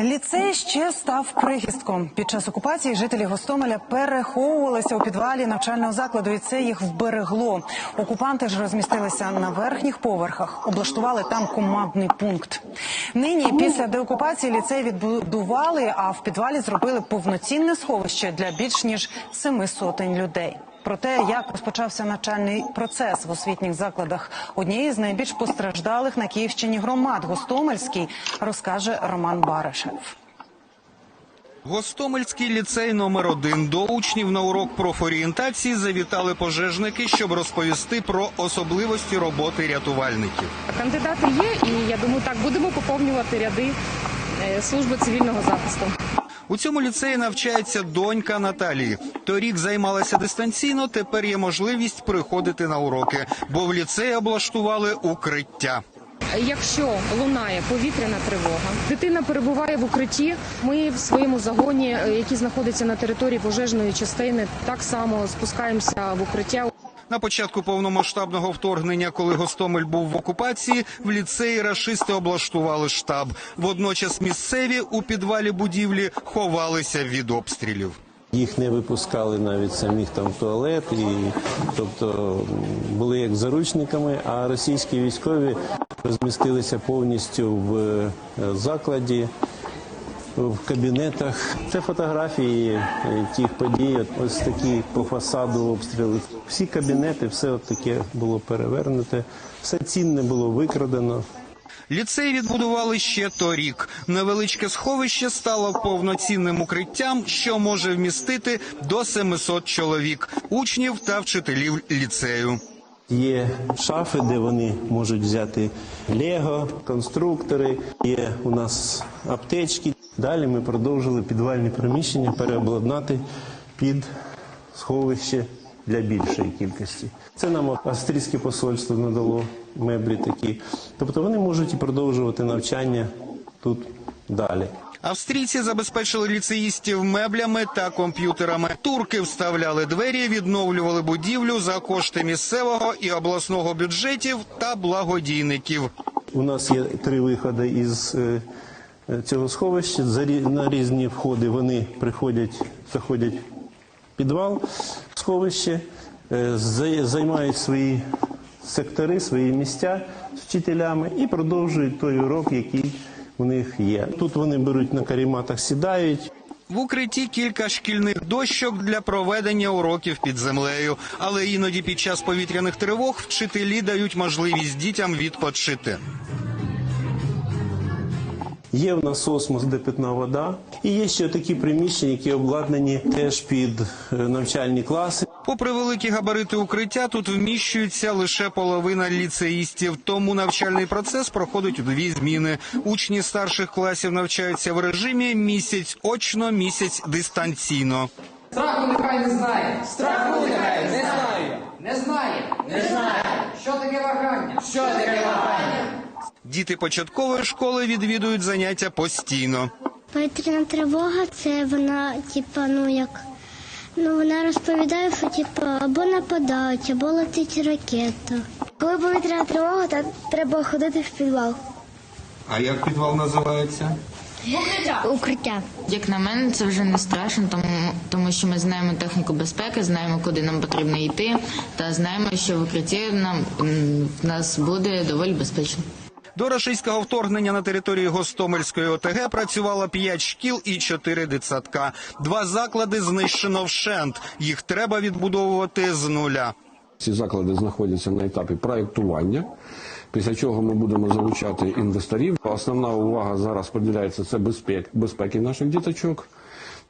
Ліцей ще став прихистком. Під час окупації жителі Гостомеля переховувалися у підвалі навчального закладу, і це їх вберегло. Окупанти ж розмістилися на верхніх поверхах, облаштували там командний пункт. Нині після деокупації ліцей відбудували, а в підвалі зробили повноцінне сховище для більш ніж семи сотень людей. Про те, як розпочався навчальний процес в освітніх закладах однієї з найбільш постраждалих на Київщині громад Гостомельський, розкаже Роман Баришев. Гостомельський ліцей номер 1 До учнів на урок профорієнтації завітали пожежники, щоб розповісти про особливості роботи рятувальників. Кандидати є, і я думаю, так будемо поповнювати ряди е, служби цивільного захисту. У цьому ліцеї навчається донька Наталії. Торік займалася дистанційно. Тепер є можливість приходити на уроки, бо в ліцеї облаштували укриття. Якщо лунає повітряна тривога, дитина перебуває в укритті. Ми в своєму загоні, е, який знаходиться на території пожежної частини, так само спускаємося в укриття. На початку повномасштабного вторгнення, коли Гостомель був в окупації, в ліцеї рашисти облаштували штаб. Водночас місцеві у підвалі будівлі ховалися від обстрілів. Їх не випускали навіть самих там туалет, і тобто були як заручниками, а російські військові розмістилися повністю в е, закладі, в кабінетах. Це фотографії е, тих подій. Ось такі по фасаду обстріли. Всі кабінети, все от таке було перевернуте, все цінне було викрадено. Ліцей відбудували ще торік. Невеличке сховище стало повноцінним укриттям, що може вмістити до 700 чоловік, учнів та вчителів ліцею. Є шафи, де вони можуть взяти лего, конструктори. Є у нас аптечки. Далі ми продовжили підвальні приміщення переобладнати під сховище для більшої кількості. Це нам австрійське посольство надало меблі такі. Тобто вони можуть і продовжувати навчання тут далі. Австрійці забезпечили ліцеїстів меблями та комп'ютерами. Турки вставляли двері, відновлювали будівлю за кошти місцевого і обласного бюджетів та благодійників. У нас є три виходи із е, цього сховища. На різні входи вони приходять, заходять в підвал сховище, займають свої сектори, свої місця з вчителями і продовжують той урок, який у них є. Тут вони беруть на каріматах, сідають. В укритті кілька шкільних дощок для проведення уроків під землею. Але іноді під час повітряних тривог вчителі дають можливість дітям відпочити. Є в нас осмос, де питна вода, і є ще такі приміщення, які обладнані теж під е, навчальні класи. Попри великі габарити укриття, тут вміщується лише половина ліцеїстів. Тому навчальний процес проходить у дві зміни. Учні старших класів навчаються в режимі місяць очно, місяць дистанційно. Страху нехай не знає. Страху нехай не знає. Не знає. Не знає. Що таке вагання? Що таке вагання? Діти початкової школи відвідують заняття постійно. Повітряна тривога це вона, типа, ну як. Ну, вона розповідає, що типу, або нападають, або летить ракета. Коли повітряна тривога, то треба ходити в підвал. А як підвал називається? Укриття. Як на мене, це вже не страшно, тому, тому що ми знаємо техніку безпеки, знаємо, куди нам потрібно йти, та знаємо, що в укритті нам в нас буде доволі безпечно. До рашистського вторгнення на території Гостомельської ОТГ працювало 5 шкіл і 4 дитсадка. Два заклади знищено вщент. Їх треба відбудовувати з нуля. Ці заклади знаходяться на етапі проєктування, після чого ми будемо залучати інвесторів. Основна увага зараз поділяється це безпек, безпеки наших діточок,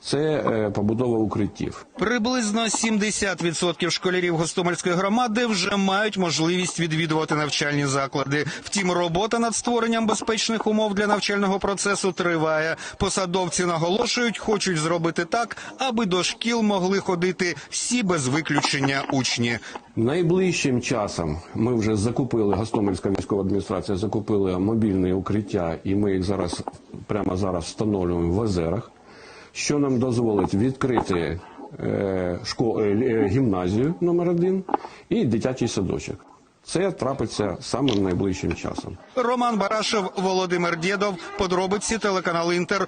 це е, побудова укриттів. Приблизно 70% школярів Гостомельської громади вже мають можливість відвідувати навчальні заклади. Втім, робота над створенням безпечних умов для навчального процесу триває. Посадовці наголошують, хочуть зробити так, аби до шкіл могли ходити всі без виключення учні. Найближчим часом ми вже закупили Гостомельська військова адміністрація, закупили мобільні укриття, і ми їх зараз прямо зараз встановлюємо в озерах, що нам дозволить відкрити е, шко- е, е, гімназію номер один і дитячий садочок. Це трапиться самим найближчим часом. Роман Барашев, Володимир Дєдов. Подробиці телеканал Інтер.